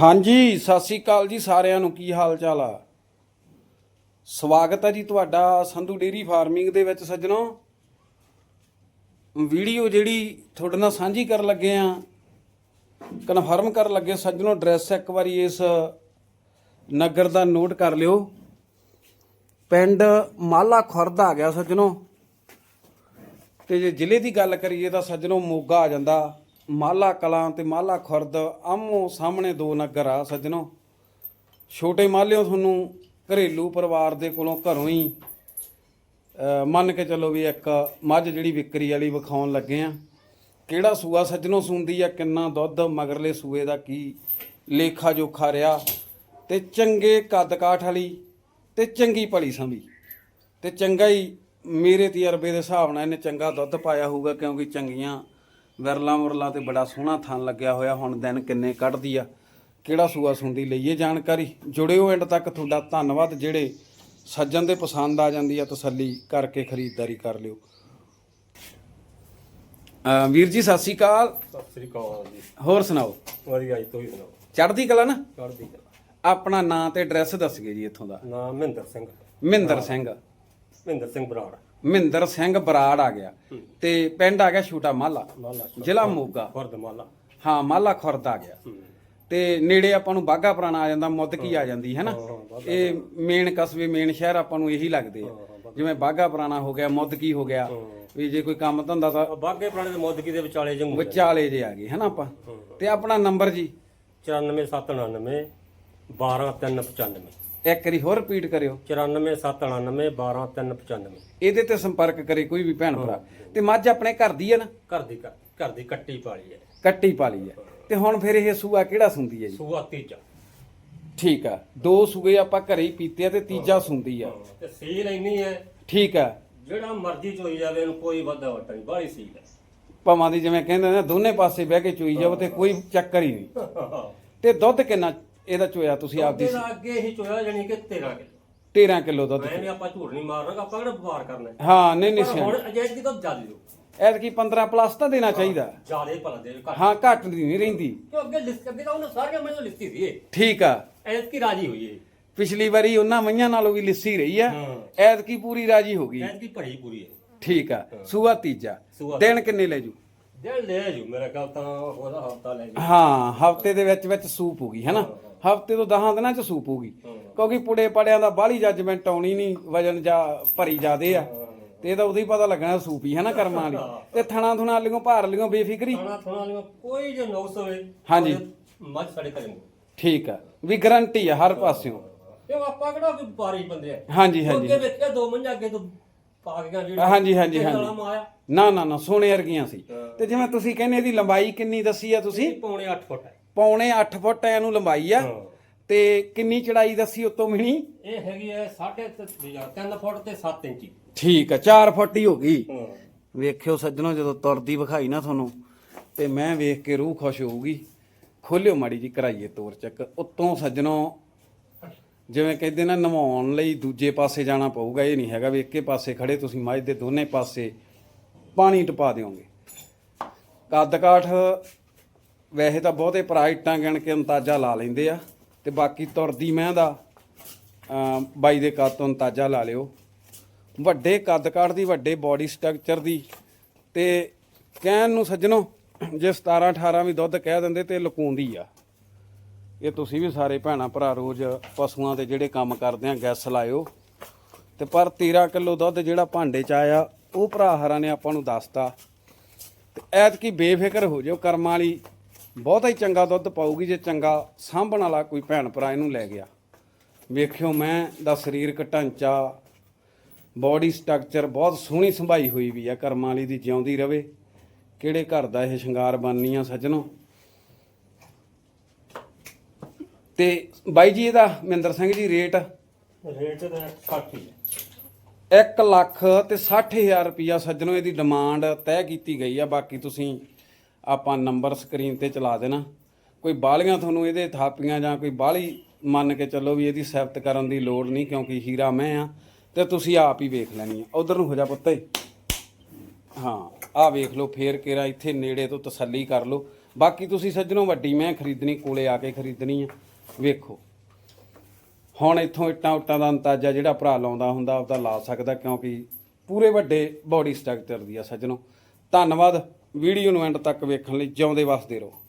ਹਾਂਜੀ, ਸਤਿ ਸ੍ਰੀ ਅਕਾਲ ਜੀ ਸਾਰਿਆਂ ਨੂੰ। ਕੀ ਹਾਲ ਚਾਲ ਆ? ਸਵਾਗਤ ਹੈ ਜੀ ਤੁਹਾਡਾ ਸੰਧੂ ਡੇਰੀ ਫਾਰਮਿੰਗ ਦੇ ਵਿੱਚ ਸੱਜਣੋ। ਵੀਡੀਓ ਜਿਹੜੀ ਤੁਹਾਡੇ ਨਾਲ ਸਾਂਝੀ ਕਰਨ ਲੱਗੇ ਆ ਕਨਫਰਮ ਕਰਨ ਲੱਗੇ ਸੱਜਣੋ ਐਡਰੈਸ ਇੱਕ ਵਾਰੀ ਇਸ ਨਗਰ ਦਾ ਨੋਟ ਕਰ ਲਿਓ। ਪਿੰਡ ਮਾਲਾ ਖੁਰਦ ਆ ਗਿਆ ਸੱਜਣੋ। ਤੇ ਜੇ ਜ਼ਿਲ੍ਹੇ ਦੀ ਗੱਲ ਕਰੀਏ ਤਾਂ ਸੱਜਣੋ ਮੋਗਾ ਆ ਜਾਂਦਾ। ਮਾਲਾ ਕਲਾਂ ਤੇ ਮਾਲਾ ਖੁਰਦ ਆਮੋ ਸਾਹਮਣੇ ਦੋ ਨਗਰ ਆ ਸੱਜਣੋ। ਛੋਟੇ ਮਾਲਿਓ ਤੁਹਾਨੂੰ ਘਰੇਲੂ ਪਰਿਵਾਰ ਦੇ ਕੋਲੋਂ ਘਰੋਂ ਹੀ ਮੰਨ ਕੇ ਚੱਲੋ ਵੀ ਇੱਕ ਮੱਝ ਜਿਹੜੀ ਵਿਕਰੀ ਵਾਲੀ ਵਿਖਾਉਣ ਲੱਗੇ ਆ। ਕਿਹੜਾ ਸੂਆ ਸੱਜਣੋ ਸੁੰਦੀ ਆ, ਕਿੰਨਾ ਦੁੱਧ, ਮਗਰਲੇ ਸੂਏ ਦਾ ਕੀ ਲੇਖਾ ਜੋਖਾ ਰਿਆ ਤੇ ਚੰਗੇ ਕੱਦ ਕਾਠ ਵਾਲੀ ਤੇ ਚੰਗੀ ਭਲੀ ਸੰਭੀ ਤੇ ਚੰਗਾ ਹੀ ਮੇਰੇ ਤਜਰਬੇ ਦੇ ਹਿਸਾਬ ਨਾਲ ਇਹਨੇ ਚੰਗਾ ਦੁੱਧ ਪਾਇਆ ਹੋਊਗਾ ਕਿਉਂਕਿ ਚੰਗੀਆਂ ਵਿਰਲਾ ਮੁਰਲਾ ਤੇ ਬੜਾ ਸੋਹਣਾ ਥਣ ਲੱਗਿਆ ਹੋਇਆ ਹੁਣ ਦਿਨ ਕਿੰਨੇ ਕੱਢਦੀ ਆ। ਕਿਹੜਾ ਸੂਆ ਸੁੰਦੀ ਲਈਏ ਜਾਣਕਾਰੀ? ਜੁੜਿਓ ਐਂਡ ਤੱਕ ਤੁਹਾਡਾ ਧੰਨਵਾਦ ਜਿਹੜੇ ਸੱਜਣ ਦੇ ਪਸੰਦ ਆ ਜਾਂਦੀ ਆ ਤਸੱਲੀ ਕਰਕੇ ਖਰੀਦਦਾਰੀ ਕਰ ਲਿਓ। ਵੀਰ ਜੀ ਸਤਿ ਸ਼੍ਰੀ ਅਕਾਲ। ਸਤਿ ਸ੍ਰੀ ਅਕਾਲ ਜੀ। ਹੋਰ ਸੁਣਾਓ? ਵਧੀਆ ਜੀ ਤੁਸੀਂ ਸੁਣਾਓ? ਚੜ੍ਹਦੀ ਕਲਾ ਨਾ? ਚੜ੍ਹਦੀ ਕਲਾ। ਆਪਣਾ ਨਾਂ ਤੇ ਐਡਰੈਸ ਦੱਸ ਗਏ ਜੀ ਇੱਥੋਂ ਦਾ। ਨਾਮ ਮਹਿੰਦਰ ਸਿੰਘ। ਮਹਿੰਦਰ ਸਿੰਘ। ਮਹਿੰਦਰ ਸਿੰਘ ਬਰਾੜ। ਮਹਿੰਦਰ ਸਿੰਘ ਬਰਾੜ ਆ ਗਿਆ। ਤੇ ਪਿੰਡ ਆ ਗਿਆ ਛੋਟਾ ਮਾਲਾ। ਜ਼ਿਲ੍ਹਾ ਮੋਗਾ। ਖੁਰਦ ਮਾਲਾ। ਹਾਂ ਮਾਲਾ ਖੁਰਦ ਆ ਗਿਆ। ਤੇ ਨੇੜੇ ਆਪਾਂ ਨੂੰ ਬਾਗਾ ਪੁਰਾਣਾ ਆ ਜਾਂਦਾ ਮੁੱਦਕੀ ਆ ਜਾਂਦੀ ਹੈ ਨਾ ਇਹ ਮੇਨ ਕਸਬੇ ਮੇਨ ਸ਼ਹਿਰ ਆਪਾਂ ਨੂੰ ਇਹੀ ਲੱਗਦੇ ਆ। ਜਿਵੇਂ ਬਾਗਾ ਪੁਰਾਣਾ ਹੋ ਗਿਆ ਮੁੱਦਕੀ ਹੋ ਗਿਆ ਵੀ ਜੇ ਕੋਈ ਕੰਮ ਧੰਦਾ ਤਾਂ ਬਾਗੇ ਪੁਰਾਣੇ ਦੇ ਮੋਦਕੀ ਦੇ ਵਿਚਾਲੇ ਜੰਗੂ ਵਿਚਾਲੇ ਜੇ ਆ ਗਏ ਹੈ ਨਾ ਆਪਾਂ ਤੇ ਆਪਣਾ ਨੰਬਰ ਜੀ? 94799 12395 ਇੱਕ ਵਾਰੀ ਹੋਰ ਰਿਪੀਟ ਕਰਿਓ। 94799 12395 ਇਹਦੇ ਤੇ ਸੰਪਰਕ ਕਰੇ ਕੋਈ ਵੀ ਭੈਣ ਭਰਾ। ਤੇ ਮੱਝ ਆਪਣੇ ਘਰ ਦੀ ਹੈ ਨਾ? ਘਰ ਦੀ ਘਰ ਘਰ ਦੀ ਕੱਟੀ ਪਾਲੀ ਹੈ ਕੱਟੀ ਪਾਲੀ ਹੈ ਤੇ ਹੁਣ ਫਿਰ ਇਹ ਸੂਆ ਕਿਹੜਾ ਸੁੰਦੀ ਹੈ ਜੀ? ਸੂਆ ਤੀਜਾ। ਠੀਕ ਆ। ਦੋ ਸੂਏ ਆਪਾਂ ਘਰੇ ਹੀ ਪੀਤੇ ਆ ਤੇ ਤੀਜਾ ਸੁੰਦੀ ਆ। ਤੇ ਸੀਲ ਇੰਨੀ ਹੈ ਠੀਕ ਆ। ਜਿਹੜਾ ਮਰਜ਼ੀ ਚੋਈ ਜਾਵੇ ਇਹਨੂੰ ਕੋਈ ਵਾਧਾ ਵਟਾ ਨਹੀਂ ਬਾਹਲੀ ਸੀਲ ਹੈ ਭਾਵਾਂ ਦੀ ਜਿਵੇਂ ਕਹਿੰਦੇ ਨੇ ਦੋਨੇ ਪਾਸੇ ਬਹਿ ਕੇ ਚੋਈ ਜਾਓ ਤੇ ਕੋਈ ਚੱਕਰ ਹੀ ਨਹੀਂ। ਤੇ ਦੁੱਧ ਕਿੰਨਾ ਇਹਦਾ ਚੋਇਆ ਤੁਸੀਂ ਆਪਦੀ ਤੇਰਾ ਅੱਗੇ ਹੀ ਚੋਇਆ ਜਾਨੀ ਕਿ 13 ਕਿਲੋ। 13 ਕਿਲੋ ਦੁੱਧ ਮੈਂ ਵੀ ਆਪਾਂ ਝੂਠ ਨਹੀਂ ਮਾਰਨਾ ਆਪਾਂ ਕਿਹੜਾ ਵਪਾਰ ਕਰਨਾ ਹੈ। ਹਾਂ ਨਹੀਂ ਨਹੀਂ ਪਰ ਸਿਆਣ। ਹੁਣ ਅਜੇ ਦੀ ਤਾਂ ਜ਼ਿਆਦਾ ਦਿਓ ਐਤਕੀ 15 ਪਲੱਸ ਤਾਂ ਦੇਣਾ ਚਾਹੀਦਾ। ਜ਼ਿਆਦਾ ਭਲਾ ਦੇ ਘੱਟ। ਹਾਂ ਘੱਟ ਦੀ ਨਹੀਂ ਰਹਿੰਦੀ। ਕਿਉਂ ਅੱਗੇ ਲਿਸਟ ਅੱਗੇ ਤਾਂ ਉਹਨੇ ਸਾਰੀਆਂ ਮੈਨੂੰ ਲਿਸਟੀ ਸੀ ਇਹ। ਠੀਕ ਆ। ਐਤ ਕੀ ਰਾਜੀ ਹੋਈ ਹੈ ਪਿਛਲੀ ਵਾਰੀ ਉਹਨਾਂ ਮਈਆਂ ਨਾਲੋਂ ਵੀ ਲਿੱਸੀ ਰਹੀ ਆ। ਹਾਂ। ਐਤਕੀ ਪੂਰੀ ਰਾਜੀ ਹੋ ਗਈ। ਐਤ ਕੀ ਭਰੀ ਪੂਰੀ ਹੈ। ਠੀਕ ਆ। ਸੂਆ ਤੀਜਾ। ਸੂਆ ਦਿਨ ਕਿੰਨੇ ਲੈ ਜੂ? ਦਿਨ ਲੈ ਜੂ ਮੇਰਾ ਕੱਲ ਤਾਂ ਉਹਦਾ ਹਫਤਾ ਲੈ ਜੂ। ਹਾਂ ਹਫ਼ਤੇ ਦੇ ਵਿੱਚ ਵਿੱਚ ਸੂਪ ਹੋਗੀ ਹੈਨਾ ਹਫ਼ਤੇ ਤੋਂ 10 ਦਿਨਾਂ ਚ ਸੂਪ ਹੋਗੀ ਕਿਉਂਕਿ ਪੁੜੇ ਪੜਿਆਂ ਦਾ ਬਾਹਲੀ ਜੱਜਮੈਂਟ ਆਉਣੀ ਨਹੀਂ ਵਜਨ ਜਾਂ ਭਰੀ ਜਾਦੇ ਆ। ਤੇ ਇਹਦਾ ਉਦੋਂ ਹੀ ਪਤਾ ਲੱਗਣਾ ਸੂਪ ਹੀ ਹੈਨਾ ਕਰਮਾਂ ਵਾਲੀ। ਤੇ ਥਣਾ ਥੁਣਾ ਲਿਓ ਭਾਰ ਲਿਓ ਬੇਫਿਕਰੀ। ਖਾਣਾ ਥੋੜਾ ਲਿਓ ਕੋਈ ਜੇ ਨੁਕਸ ਹੋਵੇ ਹਾਂਜੀ। ਉਹਦੇ ਮੱਝ ਸਾਡੇ ਘਰੇ ਨੂੰ ਠੀਕ ਆ। ਵੀ ਗਰੰਟੀ ਆ ਹਰ ਪਾਸਿਓਂ। ਕਿਉਂ ਆਪਾਂ ਕਿਹੜਾ ਕੋਈ ਵਪਾਰੀ ਬੰਦੇ ਆ? ਹਾਂਜੀ ਹਾਂਜੀ। ਅੱਗੇ ਵੇਖਿਆ ਦੋ ਮੰਝਾਂ ਅੱਗੇ ਤੋਂ ਪਾ ਗਿਆ ਜਿਹੜੀ ਹਾਂਜੀ ਹਾਂਜੀ ਹਾਂਜੀ। ਮਾਇਆ ਨਾ ਨਾ ਨਾ ਸੋਨੇ ਵਰਗੀਆਂ ਸੀ। ਤੇ ਜਿਵੇਂ ਤੁਸੀਂ ਕਹਿੰਦੇ ਇਹਦੀ ਲੰਬਾਈ ਕਿੰਨੀ ਦੱਸੀ ਆ ਤੁਸੀਂ? ਇਹ ਪੌਣੇ 8 ਫੁੱਟ ਹੈ। ਪੌਣੇ 8 ਫੁੱਟ ਐ ਨੂੰ ਲੰਬਾਈ ਆ। ਤੇ ਕਿੰਨੀ ਚੜਾਈ ਦੱਸੀ ਉਤੋਂ ਮਿਣੀ? ਇਹ ਹੈਗੀ ਹੈ 3.5 ਫੁੱਟ ਤੇ 7 ਇੰਚੀ। ਠੀਕ ਆ 4 ਫੁੱਟ ਹੀ ਹੋ ਗਈ। ਵੇਖਿਓ ਸੱਜਣੋ ਜਦੋਂ ਤੁਰਦੀ ਵਿਖਾਈ ਨਾ ਤੁਹਾਨੂੰ ਤੇ ਮੈਂ ਵੇਖ ਕੇ ਰੂਹ ਖੁਸ਼ ਹੋਊਗੀ। ਖੋਲਿਓ ਮਾੜੀ ਜੀ ਕਰਾਈਏ ਤੋਰ ਚੱਕ। ਉੱਤੋਂ ਸੱਜਣੋ ਜਿਵੇਂ ਕਹਿੰਦੇ ਨਾ ਨਵਾਉਣ ਲਈ ਦੂਜੇ ਪਾਸੇ ਜਾਣਾ ਪਊਗਾ ਇਹ ਨਹੀਂ ਹੈਗਾ। ਵੀ ਇੱਕੇ ਪਾਸੇ ਖੜੇ ਤੁਸੀਂ ਮੱਝ ਦੇ ਦੋਨੇ ਪਾਸੇ ਪਾਣੀ ਟਪਾ ਦਿਓਗੇ। ਕੱਦ ਕਾਠ ਵੈਸੇ ਤਾਂ ਬਹੁਤੇ ਭਰਾ ਇੱਟਾਂ ਗਿਣ ਕੇ ਅੰਦਾਜ਼ਾ ਲਾ ਲੈਂਦੇ ਆ ਤੇ ਬਾਕੀ ਤੁਰਦੀ ਮੈਂ ਦਾ ਬਾਈ ਦੇ ਕੱਦ ਤੋਂ ਅੰਦਾਜ਼ਾ ਲਾ ਲਿਓ। ਵੱਡੇ ਕੱਦ ਕਾਠ ਦੀ, ਵੱਡੇ ਬਾਡੀ ਸਟਰਕਚਰ ਦੀ ਤੇ ਕਹਿਣ ਨੂੰ ਸੱਜਣੋ, ਜੇ 17 18 ਵੀ ਦੁੱਧ ਕਹਿ ਦਿੰਦੇ ਤੇ ਲਕੂੰਦੀ ਆ। ਇਹ ਤੁਸੀਂ ਵੀ ਸਾਰੇ ਭੈਣਾ ਭਰਾ ਰੋਜ਼ ਪਸ਼ੂਆਂ ਦੇ ਜਿਹੜੇ ਕੰਮ ਕਰਦੇ ਆ, ਗੈਸ ਲਾਇਓ। ਤੇ ਪਰ 13 ਕਿਲੋ ਦੁੱਧ ਜਿਹੜਾ ਭਾਂਡੇ ਚ ਆਇਆ, ਉਹ ਭਰਾ ਹਰਾਂ ਨੇ ਆਪਾਂ ਨੂੰ ਦੱਸਤਾ। ਤੇ ਐਤਕੀ ਬੇਫਿਕਰ ਹੋ ਜਿਓ ਕਰਮਾਂ ਵਾਲੀ ਬਹੁਤਾ ਹੀ ਚੰਗਾ ਦੁੱਧ ਪਾਊਗੀ ਜੇ ਚੰਗਾ ਸਾਂਭਣ ਵਾਲਾ ਕੋਈ ਭੈਣ ਭਰਾ ਇਹਨੂੰ ਲੈ ਗਿਆ। ਵੇਖਿਓ ਮੈਂ ਦਾ ਸਰੀਰਕ ਢਾਂਚਾ ਬਾਡੀ ਸਟਰਕਚਰ ਬਹੁਤ ਸੋਹਣੀ ਸੰਭਾਈ ਹੋਈ ਵੀ ਆ ਕਰਮਾਂ ਵਾਲੀ ਦੀ ਜਿਉਂਦੀ ਰਵੇ। ਕਿਹੜੇ ਘਰ ਦਾ ਇਹ ਸ਼ਿੰਗਾਰ ਬਣਨੀ ਆ ਸੱਜਣੋ? ਤੇ ਬਾਈ ਜੀ ਇਹਦਾ ਮਹਿੰਦਰ ਸਿੰਘ ਜੀ ਰੇਟ? ਰੇਟ ਦਾ 60 ਹੀ ਹੈ। 1 ਲੱਖ ਤੇ 60000 ਰੁਪਿਆ ਸੱਜਣੋ ਇਹਦੀ ਡਿਮਾਂਡ ਤੈਅ ਕੀਤੀ ਗਈ ਆ ਬਾਕੀ ਤੁਸੀਂ ਆਪਾਂ ਨੰਬਰ ਸਕਰੀਨ ਤੇ ਚਲਾ ਦੇਣਾ। ਕੋਈ ਬਾਲੀਆਂ ਤੁਹਾਨੂੰ ਇਹਦੇ ਥਾਪੀਆਂ ਜਾਂ ਕੋਈ ਬਾਲੀ ਮੰਨ ਕੇ ਚੱਲੋ ਵੀ ਇਹਦੀ ਸਿਫਤ ਕਰਨ ਦੀ ਲੋੜ ਨਹੀਂ ਕਿਉਂਕਿ ਹੀਰਾ ਮੈਂ ਆ, ਤੇ ਤੁਸੀਂ ਆਪ ਹੀ ਵੇਖ ਲੈਣੀ ਆ। ਉਧਰ ਨੂੰ ਹੋ ਜਾ ਪੁੱਤੇ। ਹਾਂ, ਆਹ ਵੇਖ ਲਓ, ਫੇਰ ਕੇਰਾ ਇੱਥੇ ਨੇੜੇ ਤੋਂ ਤਸੱਲੀ ਕਰ ਲਓ। ਬਾਕੀ ਤੁਸੀਂ ਸੱਜਣੋ ਵੱਡੀ ਮੈਂ ਖਰੀਦਣੀ, ਕੋਲੇ ਆ ਕੇ ਖਰੀਦਣੀ ਆ। ਵੇਖੋ। ਹੁਣ ਇੱਥੋਂ ਇੱਟਾਂ ਉੱਟਾਂ ਦਾ ਅੰਦਾਜ਼ਾ ਜਿਹੜਾ ਭਰਾ ਲਾਉਂਦਾ ਹੁੰਦਾ ਉਹ ਤਾਂ ਲਾ ਸਕਦਾ ਕਿਉਂਕਿ ਪੂਰੇ ਵੱਡੇ ਬਾਡੀ ਸਟਰਕਚਰ ਦੀ ਆ ਸੱਜਣੋ। ਧੰਨਵਾਦ। ਵੀਡੀਓ ਨੂੰ ਐਂਡ ਤੱਕ ਵੇਖਣ ਲਈ ਜਿਉਂਦੇ ਵਸਦੇ ਰਹੋ।